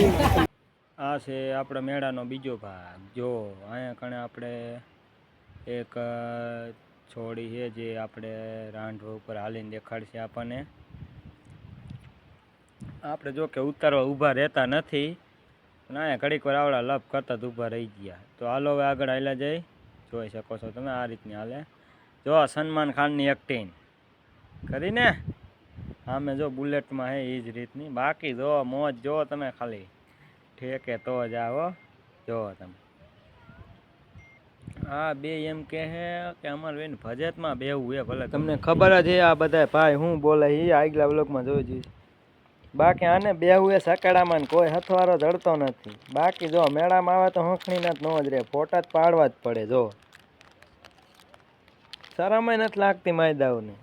આ છે આપણા મેળાનો બીજો ભાગ. જો, અહીંયા કણે આપણે એક છોડી છે જે આપણે રાંઢવા ઉપર હાલીને દેખાડશે આપણને. આપણે જો કે ઉતારવા ઊભા રહેતા નથી, પણ અહીંયા ઘડીક વાર આવડા લપ કરતા જ ઊભા રહી ગયા. તો હાલો હવે આગળ હાલ્યા જઈ જોઈ શકો છો તમે આ રીતની હાલે. જો સલમાન ખાનની એક્ટિંગ કરીને આમે જો બુલેટમાં હે એ જ રીતની. બાકી જો મોજ જો તમે ખાલી ઠેકે તો જ આવો, જો તમે. હા બે એમ કે હે કે અમારે બેન ભજતમાં બેવું એ ભલે તમને ખબર જ આ બધા ભાઈ હું બોલે એ આગલા બ્લોકમાં જોઈ જઈશ. બાકી આને બેવું એ સકાડામાં કોઈ હથવારો જડતો નથી. બાકી જો મેળામાં આવે તો હંખણીના જ ન જ રહે, ફોટા જ પાડવા જ પડે, જો. શરમય નથી લાગતી માયદાઓને.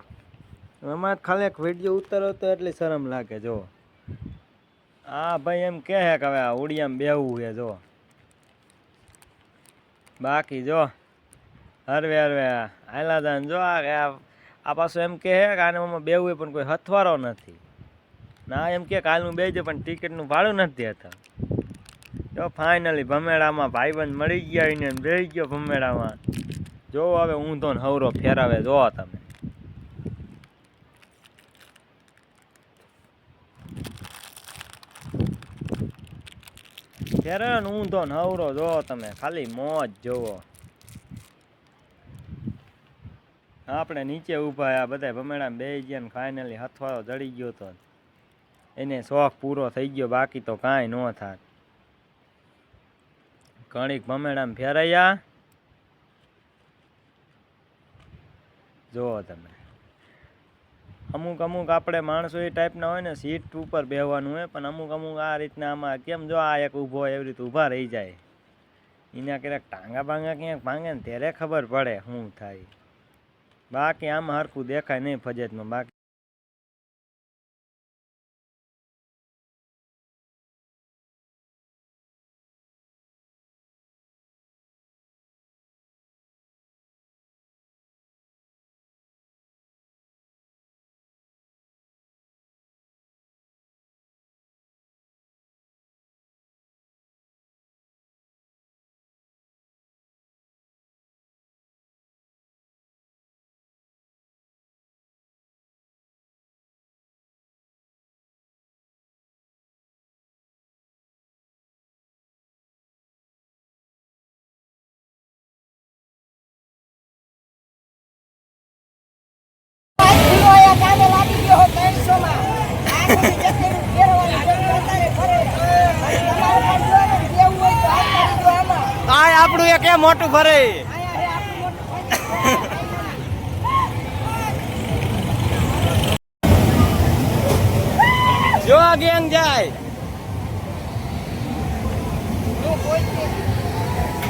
એમાં ખાલી એક વીડિયો ઉતારો તો એટલી શરમ લાગે, જો. આ ભાઈ એમ કહે છે કે હવે આ ઉડિયામાં બેવું છે, જો. બાકી જો, હરવે હરવે હાલા દાન જો આ આ પાછું એમ કહે કે આને મમ્મી બેવું પણ કોઈ હથવારો નથી. ના, એમ કે કાલનું બેજે પણ ટિકિટનું ભાડું નથી દેતા. જો ફાઇનલી ભમેડામાં ભાઈબંધ મળી ગયા એને બેહી ગયો ભમેડામાં. જો, હવે ઊંધો ને હવરો ફેરાવે, જો તમે. ને ઊંધો ને હવરો જો તમે, ખાલી મોજ જોવો. આપણે નીચે ઊભા આ બધા ભમેડા બે ગયા ને ફાઇનલી હથવાળો જડી ગયો તો. એને શોખ પૂરો થઈ ગયો, બાકી તો કાંઈ ન થાત. ઘણીક ભમેડામાં ફેરાયા. જુઓ તમે. અમુક અમુક આપણે માણસો એ ટાઈપના હોય ને, સીટ ઉપર બેહવાનું હોય, પણ અમુક અમુક આ રીતના આમાં કેમ જો આ એક ઊભો હોય, એવી રીતે ઊભા રહી જાય. એના ક્યારેક ટાંગા બાંગા ક્યાંક ભાંગે ને ત્યારે ખબર પડે શું થાય. બાકી આમાં હરખું દેખાય નહીં ફજેતમાં. બાકી આ આપણું એક મોટું ભરે જો ગેંગ જાય.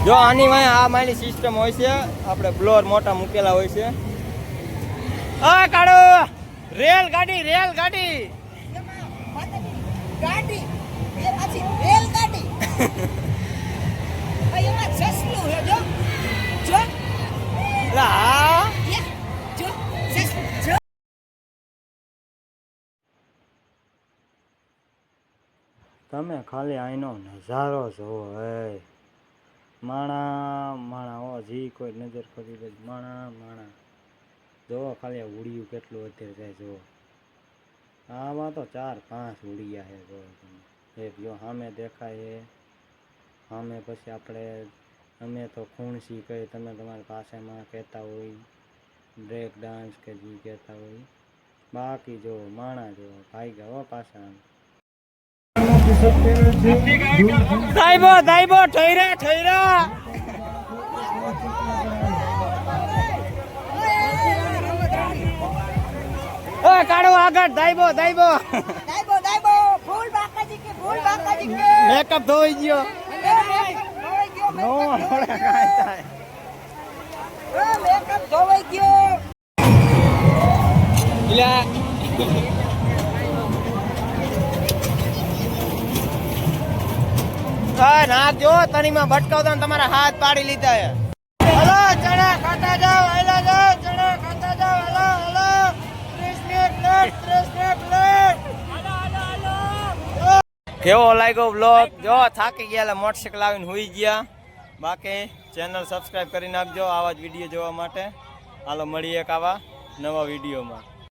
જો આની વાય આ મારી સિસ્ટમ હોય છે, આપણે બ્લોર મોટા મૂકેલા હોય છે. આ કાઢો રેલ ગાડી રેલ ગાડી ગાડી એ પાછી રેલ ગાડી આ એમાં સસલું હે જો જો. લા. જો જો. તમે ખાલી આઈનો નજારો જોવો હે. માણા માણા હો જી કોઈ નજર કરી દે માણા માણા. જોવો ખાલી ઉડિયું કેટલું અત્યારે જાય જોવો આમાં તો ચાર પાંચ ઉડિયા છે જોવો તમે એક જો સામે દેખાય છે સામે પછી આપણે અમે તો ખૂણસી કહી તમે તમારી ભાષામાં કહેતા હોય બ્રેક ડાન્સ કે જી કહેતા હોય બાકી જો માણા જો ભાઈ ગયા હો પાછા સાહેબો સાહેબો ઠઈરા ઠઈરા આગળ દાઈબો દાઈબો દાઈબો દાઈબો ફૂલ બાકાજી કે ફૂલ બાકાજી કે. મેકઅપ ધોઈ ગયો. નો મળે કાંઈ થાય. મેકઅપ ધોવાઈ ગયો. ઇલા હા નાખજો તણીમાં ભટકાવતા ને તમારા હાથ પાડી લીધા હલો ચણા ખાતા જાઓ હેલા જાઓ ચણા ખાતા જાઓ હલો હલો ત્રીસ મિનિટ લેટ ત્રીસ મિનિટ લેટ કેવો લાગ્યો બ્લોગ જો, થાકી ગયા મોટરસાઇકલ આવીને હોઈ ગયા. બાકી ચેનલ સબસ્ક્રાઈબ કરી નાખજો આવા જ વીડિયો જોવા માટે. હાલો, મળીએ એક આવા નવા વિડીયોમાં